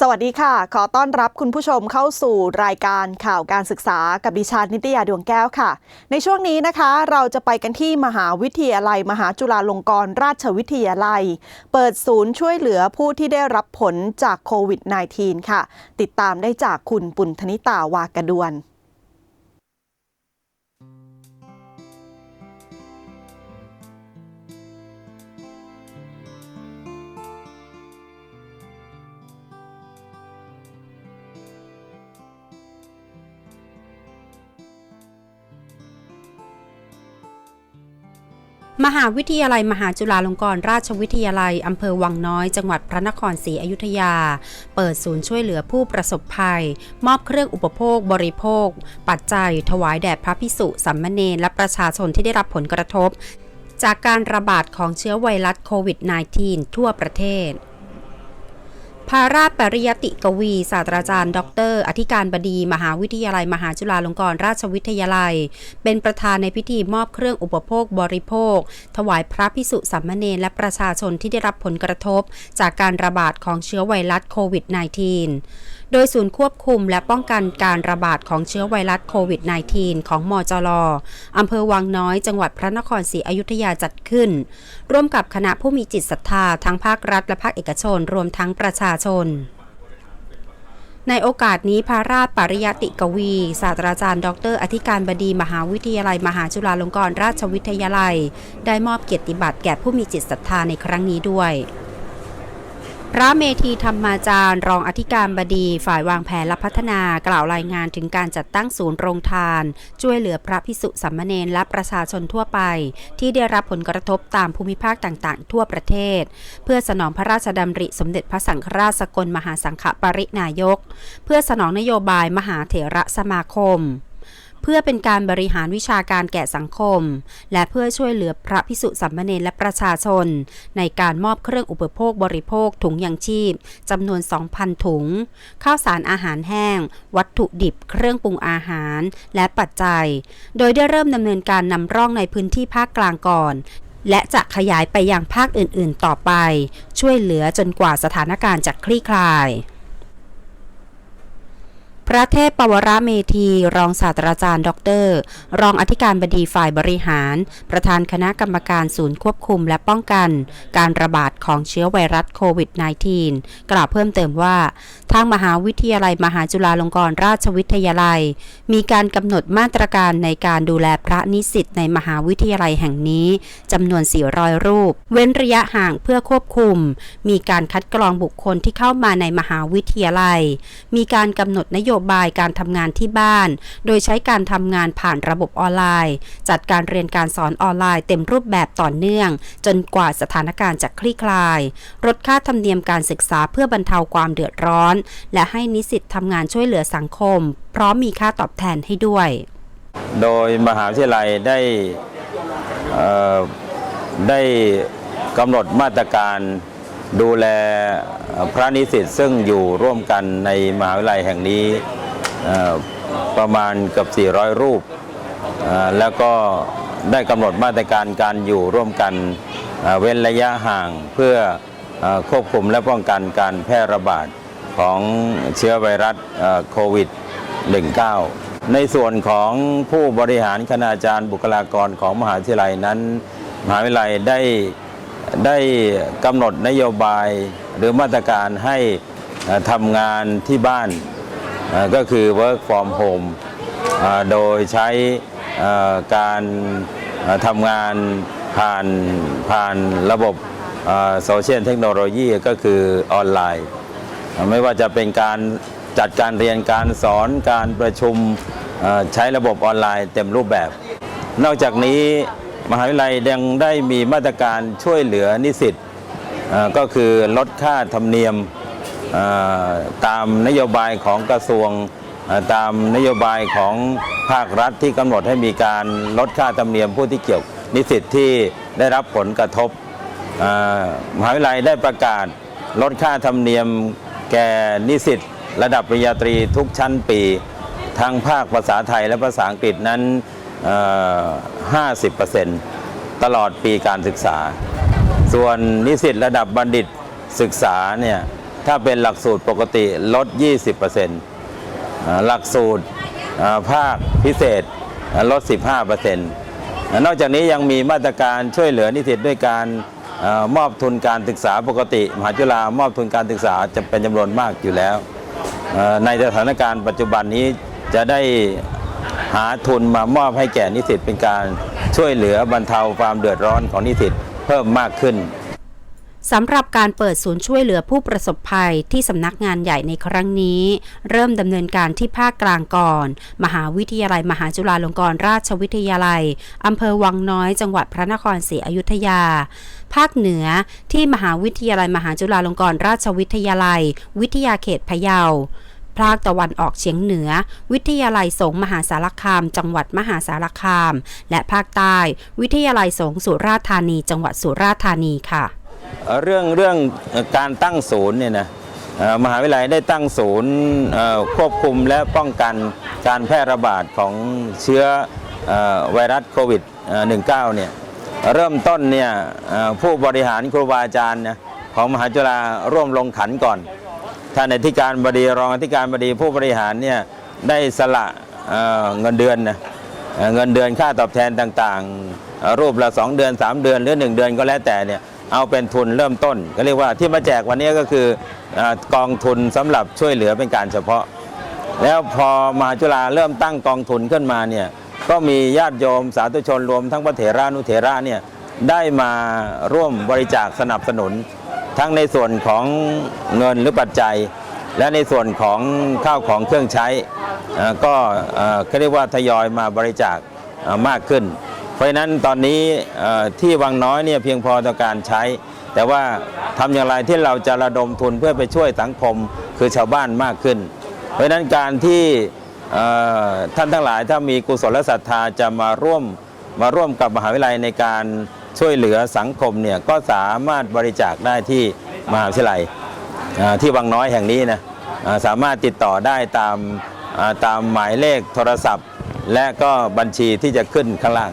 สวัสดีค่ะ ขอต้อนรับคุณผู้ชมเข้าสู่รายการข่าวการศึกษากับดิฉันนิตยาดวงแก้วค่ะ ในช่วงนี้นะคะ เราจะไปกันที่มหาวิทยาลัย มหาจุฬาลงกรณราชวิทยาลัย เปิดศูนย์ช่วยเหลือผู้ที่ได้รับผลจากโควิด -19 ค่ะ ติดตามได้จากคุณปุณธนิตาวากระดวน มหาวิทยาลัยมหาจุฬาลงกรณราชวิทยาลัย อำเภอวังน้อย จังหวัดพระนครศรีอยุธยา เปิดศูนย์ช่วยเหลือผู้ประสบภัย มอบเครื่องอุปโภค บริโภค ปัจจัย ถวายแด่พระพิสุสัมมเนรและประชาชนที่ได้รับผลกระทบ จากการระบาดของเชื้อไวรัสโควิด -19 ทั่วประเทศ ภาราชปริยติกวี ศาสตราจารย์ ดร อธิการบดี มหาวิทยาลัย มหาจุฬาลงกรณราชวิทยาลัย เป็นประธานในพิธีมอบเครื่องอุปโภคบริโภค ถวายพระพิสุสัมมเนรและประชาชนที่ได้รับผลกระทบ จากการระบาดของเชื้อไวรัสโควิด -19 โดยศูนย์ควบคุมและป้องกันการระบาดของเชื้อไวรัสโควิด -19 ของมจลอำเภอวังน้อยจังหวัดพระนครศรีอยุธยาจัดขึ้น ร่วมกับคณะผู้มีจิตศรัทธาทั้งภาครัฐและภาคเอกชน รวมทั้งประชาชนในโอกาสนี้พระราชปริยติกวี ศาสตราจารย์ ดร อธิการบดีมหาวิทยาลัย มหาจุฬาลงกรณราชวิทยาลัย ได้มอบเกียรติบัตรแก่ผู้มีจิตศรัทธาในครั้งนี้ด้วย ระเมธีธรรมาจารย์ รองอธิการบดี ฝ่ายวางแผนและพัฒนากล่าวรายงานถึงการจัดตั้งศูนย์โรงทาน ช่วยเหลือพระพิสุสัมมเนรและประชาชนทั่วไป ที่ได้รับผลกระทบตามภูมิภาคต่างๆ ทั่วประเทศ เพื่อสนองพระราชดำริสมเด็จพระสังฆราชสกลมหาสังฆปรินายก เพื่อสนองนโยบายมหาเถระสมาคม พื่อเป็นการบริหารวิชาการแก่สังคม และเพื่อช่วยเหลือพระพิสุสัมมเนรและประชาชน ในการมอบเครื่องอุปโภคบริโภคถุงยังชีพจำนวน 2,000 ถุง ข้าวสารอาหารแห้ง วัตถุดิบ เครื่องปรุงอาหาร และปัจจัย โดยได้เริ่มดำเนินการนำร่องในพื้นที่ภาคกลางก่อนและจะขยายไปยังภาคอื่น ๆ ต่อไป ช่วยเหลือจนกว่าสถานการณ์จะคลี่คลาย พระเทพปวรเมธี รองศาสตราจารย์ดรรองอธิการบดีฝ่ายบริหาร ประธานคณะกรรมการศูนย์ควบคุมและป้องกัน การระบาดของเชื้อไวรัสโควิด -19 กล่าวเพิ่มเติมว่า ทางมหาวิทยาลัยมหาจุฬาลงกรณราชวิทยาลัย มีการกำหนดมาตรการในการดูแลพระนิสิตในมหาวิทยาลัยแห่งนี้จำนวน 400 รูป เว้นระยะห่างเพื่อควบคุม มีการคัดกรองบุคคลที่เข้ามาในมหาวิทยาลัย มีการกำหนดนโยบายการทำงานที่บ้าน โดยใช้การทำงานผ่านระบบออนไลน์ จัดการเรียนการสอนออนไลน์เต็มรูปแบบต่อเนื่อง จนกว่าสถานการณ์จะคลี่คลายลดค่าธรรมเนียมการศึกษาเพื่อบรรเทาความเดือดร้อน และให้นิสิตทำงานช่วยเหลือสังคม พร้อมมีค่าตอบแทนให้ด้วย โดยมหาวิทยาลัยได้ได้กำหนดมาตรการ ดูแลพระนิสิตซึ่งอยู่ร่วมกันในมหาวิทยาลัยแห่งนี้ประมาณเกือบ 400 รูป แล้วก็ได้กำหนดมาตรการการอยู่ร่วมกันเว้นระยะห่างเพื่ออควบคุมและป้องกันการแพร่ระบาดของเชื้อไวรัสโควิด 19 ในส่วนของผู้บริหารคณาจารย์บุคลากรของมหาวิทยาลัยนั้น มหาวิทยาลัยได้ ได้กำหนดนโยบายหรือมาตรการให้ทำงานที่บ้านก็คือ work from home โดยใช้การทำงานผ่านผ่านระบบโซเชียลเทคโนโลยีก็คือออนไลน์ ไม่ว่าจะเป็นการจัดการเรียนการสอนการประชุมใช้ระบบออนไลน์เต็มรูปแบบ นอกจากนี้ มหาวิทยาลัยยังได้มีมาตรการช่วยเหลือนิสิตก็คือลดค่าธรรมเนียมตามนโยบายของกระทรวงตามนโยบายของภาครัฐที่กำหนดให้มีการลดค่าธรรมเนียมผู้ที่เกี่ยวนิสิตที่ได้รับผลกระทบมหาวิทยาลัยได้ประกาศลดค่าธรรมเนียมแก่นิสิตระดับปริญญาตรีทุกชั้นปี ทั้งภาคภาษาไทยและภาษาอังกฤษนั้น 50%ตลอดปีการศึกษา ส่วนนิสิตระดับบัณฑิตศึกษาเนี่ยถ้าเป็นหลักสูตรปกติลด 20%อ่าหลักสูตรภาคพิเศษอ่าลด 15%นอกจากนี้ยังมีมาตรการช่วยเหลือนิสิตด้วยการอมอบทุนการศึกษาปกติ มหาจุฬามอบทุนการศึกษาจะเป็นจำนวนมากอยู่แล้ว ในสถานการณ์ปัจจุบันนี้จะได้ หาทุนมามอบให้แก่นิสิตเป็นการช่วยเหลือบรรเทาความเดือดร้อนของนิสิตเพิ่มมากขึ้นสำหรับการเปิดศูนย์ช่วยเหลือผู้ประสบภัยที่สำนักงานใหญ่ในครั้งนี้ เริ่มดำเนินการที่ภาคกลางก่อน มหาวิทยาลัย มหาจุฬาลงกรณราชวิทยาลัยอำเภอวังน้อย จังหวัดพระนครศรีอยุธยา ภาคเหนือที่มหาวิทยาลัย มหาจุฬาลงกรณราชวิทยาลัย วิทยาเขตพะเยา ภาคตะวันออกเฉียงเหนือ วิทยาลัยสงฆ์มหาสารคาม จังหวัดมหาสารคาม และภาคใต้ วิทยาลัยสงฆ์สุราษฎร์ธานี จังหวัดสุราษฎร์ธานีค่ะ เรื่องเรื่องการตั้งศูนย์เนี่ยนะมหาวิทยาลัยได้ตั้งศูนย์ควบคุมและป้องกันการแพร่ระบาดของเชื้ออไวรัสโควิด 19 เนี่ยเริ่มต้นเนี่ยผู้บริหารครูบาอาจารย์ของมหาจุฬาร่วมลงขันก่อน ท่านอธิการบดีรองอธิการบดีผู้บริหารเนี่ยได้สละเเงินเดือนนะเงินเดือนค่าตอบแทนต่างๆ รูปละ 2 เดือน 3 เดือนหรือ 1 เดือนก็แล้วแต่เนี่ยเอาเป็นทุนเริ่มต้น ก็เรียกว่าที่มาแจกวันนี้ก็คืออกองทุนสำหรับช่วยเหลือเป็นการเฉพาะ แล้วพอมหาจุฬาเริ่มตั้งกองทุนขึ้นมาเนี่ยก็มีญาติโยมสาธุชนรวมทั้งพระเถรานุเถระเนี่ยได้มาร่วมบริจาคสนับสนุน ทั้งในส่วนของเงินหรือปัจจัย และในส่วนของข้าวของเครื่องใช้ ก็เขาเรียกว่าทยอยมาบริจาคมากขึ้น เพราะนั้นตอนนี้ที่วังน้อยเนี่ยเพียงพอต่อการใช้ แต่ว่าทำอย่างไรที่เราจะระดมทุนเพื่อไปช่วยสังคมคือชาวบ้านมากขึ้น เพราะนั้นการที่ท่านทั้งหลายถ้ามีกุศลศรัทธาจะมาร่วมมาร่วมกับมหาวิทยาลัยในการ ช่วยเหลือสังคมเนี่ยก็สามารถบริจาคได้ที่มหาวิทยาลัยที่วังน้อยแห่งนี้นะสามารถติดต่อได้ตามตามหมายเลขโทรศัพท์ และก็บัญชีที่จะขึ้นข้างล่าง